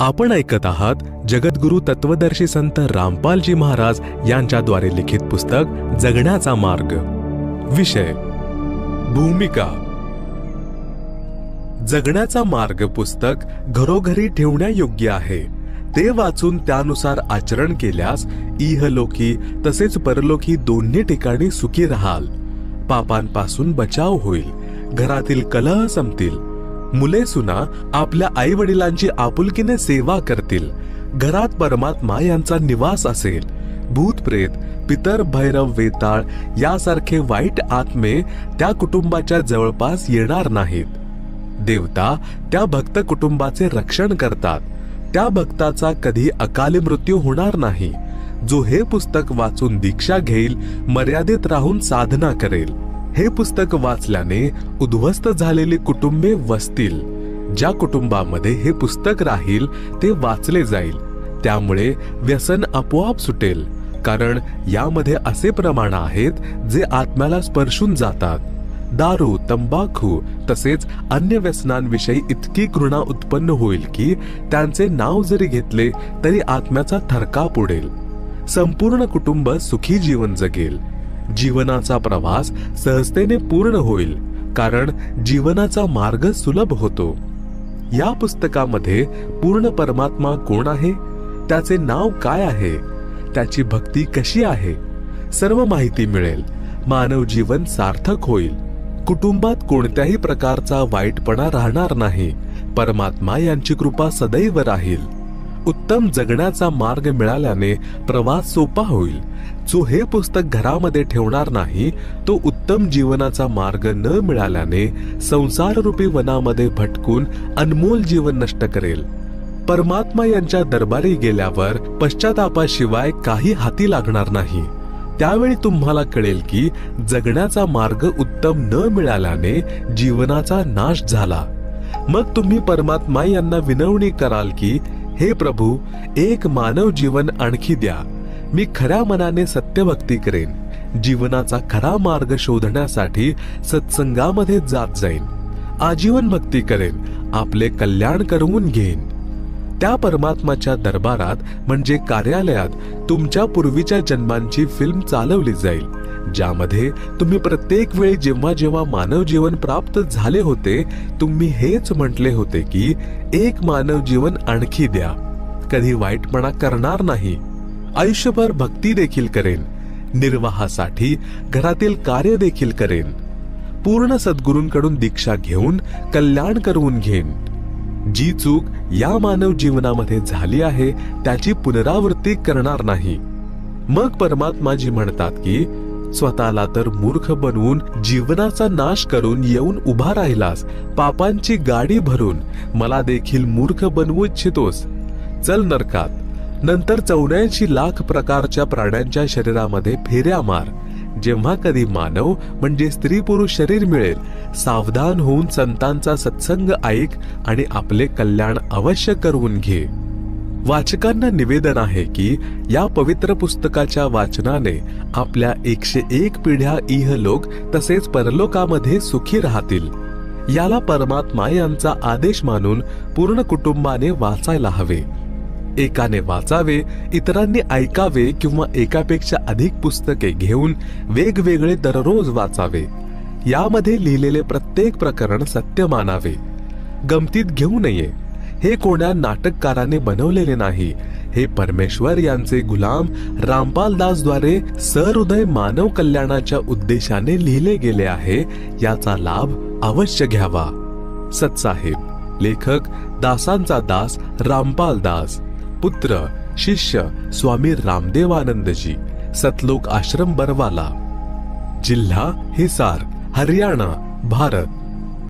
आपण ऐकत आहात जगद्गुरु तत्वदर्शी संत रामपालजी महाराज यांच्याद्वारे लिखित पुस्तक जगण्याचा मार्ग. विषय भूमिका. जगण्याचा मार्ग पुस्तक घरोघरी ठेवण्यायोग्य आहे. ते वाचून त्यानुसार आचरण केल्यास इहलोकी तसेच परलोकी दोन्ही ठिकाणी सुखी राहाल. पापांपासून बचाव होईल. घरातील कलह संपतील. मुले सुना आपल्या आई वडिलांची आपुलकीने सेवा करतील. घरात परमात्मा यांचा निवास असेल. भूतप्रेत पितर भैरव वेताळ यासारखे वाईट आत्मे त्या कुटुंबाच्या जवळपास येणार नाहीत. देवता त्या भक्त कुटुंबाचे रक्षण करतात. त्या भक्ताचा कधी अकाली मृत्यू होणार नाही. जो हे पुस्तक वाचून दीक्षा घेईल मर्यादित राहून साधना करेल. हे पुस्तक वाचल्याने उद्ध्वस्त झालेली कुटुंबे वसतील. ज्या कुटुंबामध्ये हे पुस्तक राहील ते वाचले जाईल. त्यामुळे व्यसन आपोआप सुटेल. कारण यामध्ये असे प्रमाण आहेत जे आत्म्याला स्पर्शून जातात. दारू तंबाखू तसेच अन्य व्यसनांविषयी इतकी घृणा उत्पन्न होईल की त्यांचे नाव जरी घेतले तरी आत्म्याचा थरकाप उडेल. संपूर्ण कुटुंब सुखी जीवन जगेल. जीवनाचा प्रवास सहजतेने पूर्ण होईल कारण जीवनाचा मार्ग सुलभ होतो. या पुस्तकामध्ये पूर्ण परमात्मा कोण आहे? त्याचे नाव काय आहे? त्याची भक्ती कशी आहे? सर्व माहिती मिळेल. मानव जीवन सार्थक होईल. कुटुंबात कोणत्याही प्रकारचा वाईटपणा राहणार नाही. परमात्मा यांची कृपा सदैव राहील. उत्तम जगण्याचा मार्ग मिळाल्याने प्रवास सोपा होईल. जो हे पुस्तक घरामध्ये ठेवणार नाही तो उत्तम जीवनाचा मार्ग न मिळाल्याने संसाररूपी वनामध्ये भटकून अनमोल जीवन नष्ट करेल. परमात्मा यांच्या दरबारी गेल्यावर पश्चातापाशिवाय काही हाती लागणार नाही. त्यावेळी तुम्हाला कळेल की जगण्याचा मार्ग उत्तम न मिळाल्याने जीवनाचा नाश झाला. मग तुम्ही परमात्मा यांना विनवणी कराल की हे प्रभू एक मानव जीवन आणखी द्या. मी खऱ्या मनाने सत्यभक्ती करेन. जीवनाचा खरा मार्ग शोधण्यासाठी सत्संगामध्ये जात जाईन. आजीवन भक्ती करेन. आपले कल्याण करवून घेईन. त्या परमात्माच्या दरबारात म्हणजे कार्यालयात तुमच्या पूर्वीच्या जन्मांची फिल्म चालवली जाईल ज्यामध्ये तुम्ही प्रत्येक वेळी जेव्हा जेव्हा मानव जीवन प्राप्त झाले होते तुम्ही हेच म्हटले होते की एक मानव जीवन आणखी द्या. कधी वाईटपणा करणार नाही. आयुष्यभर भक्ती देखील करेन. निर्वाहासाठी घरातील कार्य देखील करेन. पूर्ण सद्गुरूंकडून दीक्षा घेऊन कल्याण करवून घेईन. जी चूक या मानव जीवनामध्ये झाली आहे त्याची पुनरावृत्ती करणार नाही. मग परमात्माजी म्हणतात की स्वतःला तर मूर्ख बनवून जीवनाचा नाश करून येऊन उभा राहिलास पापांची गाडी भरून मला देखील मूर्ख बनवू इच्छितोस. चल नरकात नंतर चौऱ्याऐंशी लाख प्रकारच्या प्राण्यांच्या शरीरामध्ये फेऱ्या मार जेव्हा कधी मानव म्हणजे स्त्री पुरुष शरीर मिळेल सावधान होऊन संतांचा सत्संग ऐक आणि आपले कल्याण अवश्य करून घे. वाचकांना निवेदन आहे की या पवित्र पुस्तकाच्या वाचनाने आपल्या एकशे एक पिढ्या इहलोक तसेच परलोकामध्ये सुखी राहतील. याला परमात्मा यांचा आदेश मानून पूर्ण कुटुंबाने वाचायला हवे. एकाने वाचावे इतरांनी ऐकावे किंवा एकापेक्षा अधिक पुस्तके घेऊन वेगवेगळे दररोज वाचावे. यामध्ये लिहिलेले प्रत्येक प्रकरण सत्य मानावे. गमतीत घेऊ नये. हे कोण्या नाटककाराने बनवलेले नाही. हे परमेश्वर यांचे गुलाम रामपाल दासद्वारे सहृदय मानव कल्याणाच्या उद्देशाने लिहिले गेले आहे. याचा लाभ अवश्य घ्यावा. सत्साहेब लेखक दासांचा दास रामपाल दास. पुत्र शिष्य स्वामी रामदेवानंदजी सतलोक आश्रम बरवाला जिल्हा हिसार हरियाणा भारत.